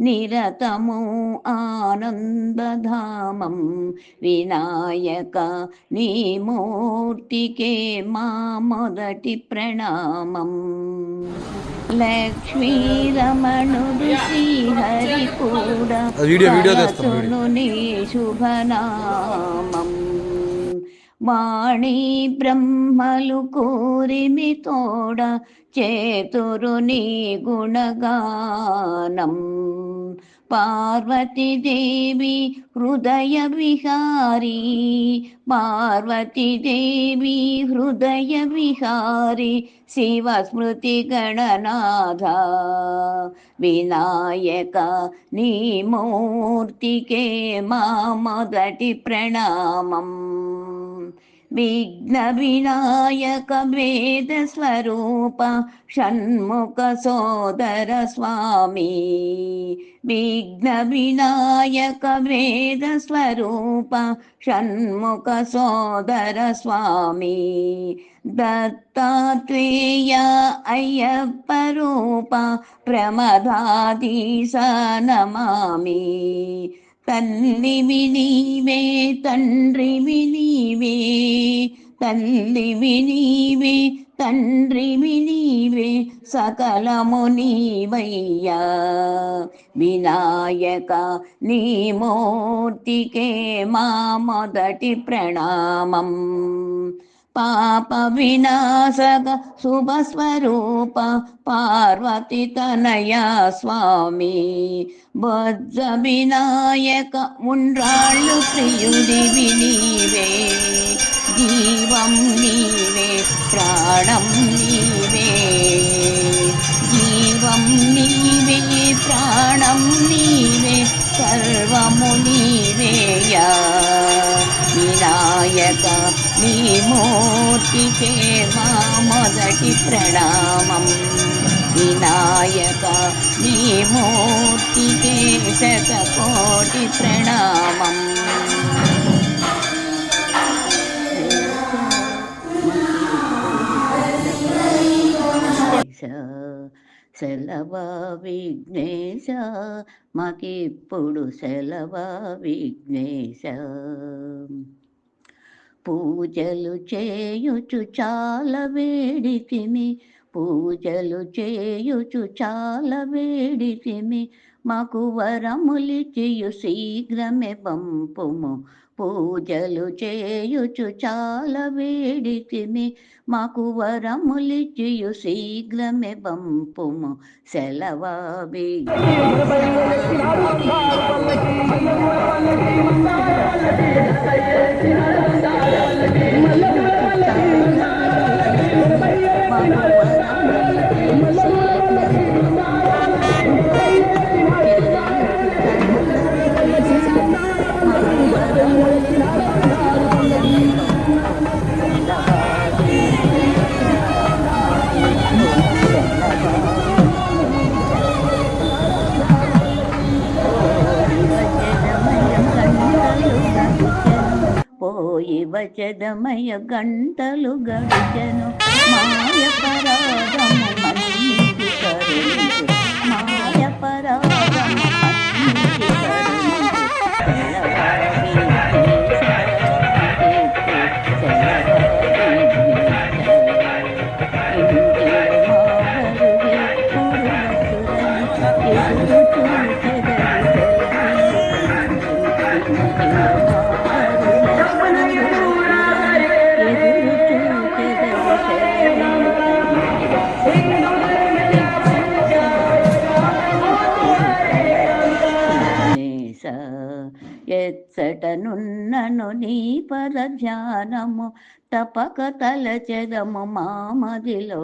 నిరతము ఆనందధామం వినాయక నీ మూర్తికే మా మొదటి ప్రణామం. లక్ష్మీరమణుడు శ్రీహరి కూడా శుభనామం. వాణి బ్రహ్మలు కోరిమి తోడ చేతురు నీ గుణగానం. పార్వతీదేవి హృదయ విహారీ పార్వతీదేవి హృదయ విహారీ శివస్మృతి గణనాథ. వినాయక నీ మూర్తికే మా మొదటి ప్రణామం. विघ्नविनाय कवेदस्वरूपा षण्मुख सोदरस्वामी विघ्नविनाय कवेदस्वरूप दत्तात्रेय अय्यप्परूप प्रमदादि स नमामि। వినాయక వేద స్వరూప షణ్ముఖ తల్లివి నీవే తండ్రివి నీవే తల్లివి నీవే తండ్రివి నీవే సకలము నీవయ్యా వినాయక నీ మూర్తికే మా మొదటి ప్రణామం పాప వినాశక శుభస్వరూప పార్వతి తనయ స్వామి. బొజ్జ వినాయక ఉండ్రాళ్ళు ప్రియుడివి నీవే జీవం నీవే ప్రాణం నీ మూర్తికే మా మొదటి ప్రణామం. వినాయక నీ మూర్తికే శతకోటి ప్రణామం. సెలవ విఘ్నేశ మాకిప్పుడు సెలవ విఘ్నేశ. పూజలు చేయుచు చాలా వేడితిమి. పూజలు చేయుచు చాలా వేడితిమి. మాకు వరములిచియు శీఘ్రమే పంపుము. పూజలు చేయుచు చాలా వేడితిమి. మాకు వరములిచియు శీఘ్రమే పంపుము. సెలవా పోయి వచదమయ గంటలు గడిచను మాయ పరాగము మాయ పరాగము Thank you. ఎచ్చటనున్నను నీ పర ధ్యానము తపక తలచెదము మామదిలో